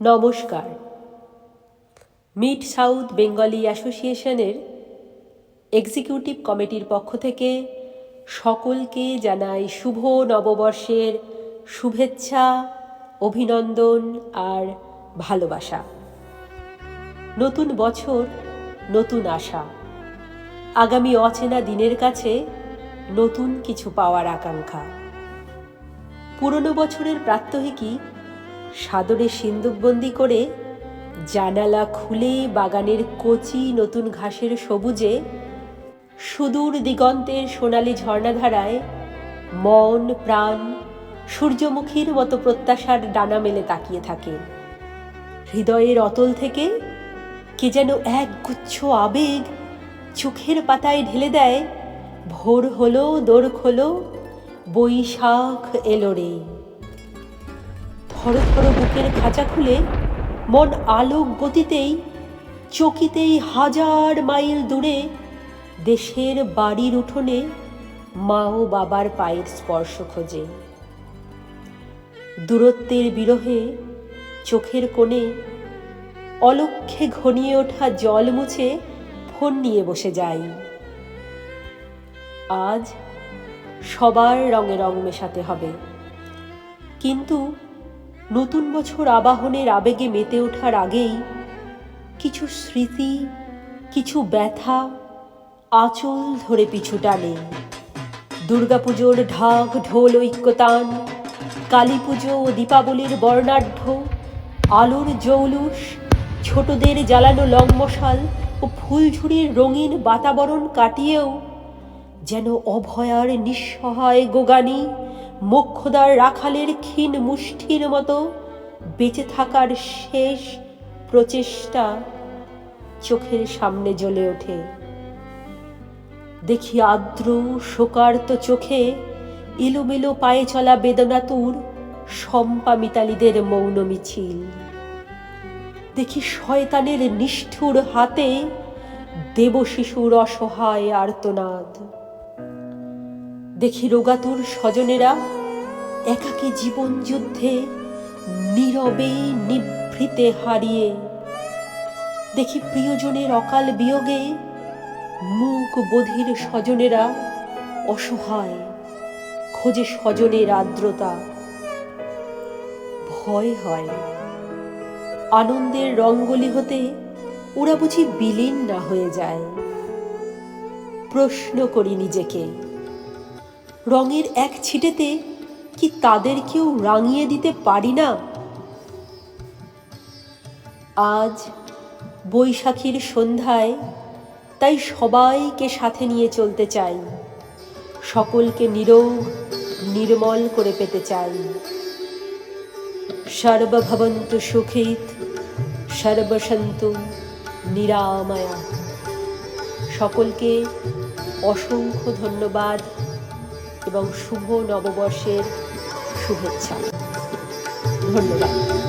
নমস্কার। Mid south Bengali অ্যাসোসিয়েশনের executive কমিটির পক্ষ থেকে সকলকে জানাই শুভ নববর্ষের শুভেচ্ছা, অভিনন্দন আর ভালোবাসা। নতুন বছর, নতুন আশা। আগামী অচেনা দিনের কাছে নতুন কিছু পাওয়ার আকাঙ্ক্ষা। পুরনো বছরের প্রাত্যহিকী সাদরে সিন্দুকবন্দি করে জানালা খুলে বাগানের কচি নতুন ঘাসের সবুজে সুদূর দিগন্তের সোনালি ঝর্ণাধারায় মন, প্রাণ, সূর্যমুখীর মতো প্রত্যাশার ডানা মেলে তাকিয়ে থাকে। হৃদয়ের অতল থেকে কে যেন এক গুচ্ছ আবেগ চোখের পাতায় ঢেলে দেয়, ভোর হলো, দোর খোলো, বৈশাখ এলো রে। থর থর বুকের খাঁচা খুলে মন আলোক গতিতেই চকিতেই হাজার মাইল দূরে দেশের বাড়ির উঠোনে মা ও বাবার পায়ের স্পর্শ খোঁজে। দূরত্বের বিরহে চোখের কোণে অলক্ষে ঘনিয়ে ওঠা জল মুছে ফোন নিয়ে বসে যাই। আজ সবার রঙে রং মেশাতে হবে। কিন্তু নতুন বছর আবাহনের আবেগে মেতে ওঠার আগেই কিছু স্মৃতি, কিছু ব্যথা আঁচল ধরে পিছু টানে। দুর্গাপুজোর ঢাক, ঢোল, ঐক্যতান কালী পুজো ও দীপাবলির বর্ণাঢ্য, আলোর জৌলুস, ছোটদের জ্বালানো লংমশাল ও ফুলঝুরির রঙিন বাতাবরণ কাটিয়েও যেন অভয়ার নিঃসহায় গোগানি মোক্ষদার রাখালের ক্ষীণ মুষ্ঠির মতো বেঁচে থাকার শেষ প্রচেষ্টা চোখের সামনে জ্বলে ওঠে। দেখি আর্দ্র, শোকার্ত চোখে এলোমেলো পায়ে চলা বেদনাতুর শম্পা মিতালিদের মৌন মিছিল। দেখি শয়তানের নিষ্ঠুর হাতে দেবশিশুর অসহায় আর্তনাদ। দেখি রোগাতুর স্বজনেরা একাকী জীবন যুদ্ধে নীরবে নিভৃতে হারিয়ে, দেখি প্রিয়জনের অকাল বিয়োগে মুখ বধির স্বজনেরা অসহায়, খোঁজে স্বজনের আর্দ্রতা। ভয় হয়। আনন্দের রঙ্গলি হতে ওরা বুঝি বিলীন না হয়ে যায়। প্রশ্ন করি নিজেকে রঙের এক ছিটেতে কি তাদেরকেও রাঙিয়ে দিতে পারি না? আজ বৈশাখীর সন্ধ্যায় তাই সবাইকে সাথে নিয়ে চলতে চাই। সকলকে নীরব, নির্মল করে পেতে চাই। সর্বভবন্তু সুখিত, সর্বসন্তু, নিরাময়া। সকলকে অসংখ্য ধন্যবাদ। এবং শুভ নববর্ষের শুভেচ্ছা। ধন্যবাদ।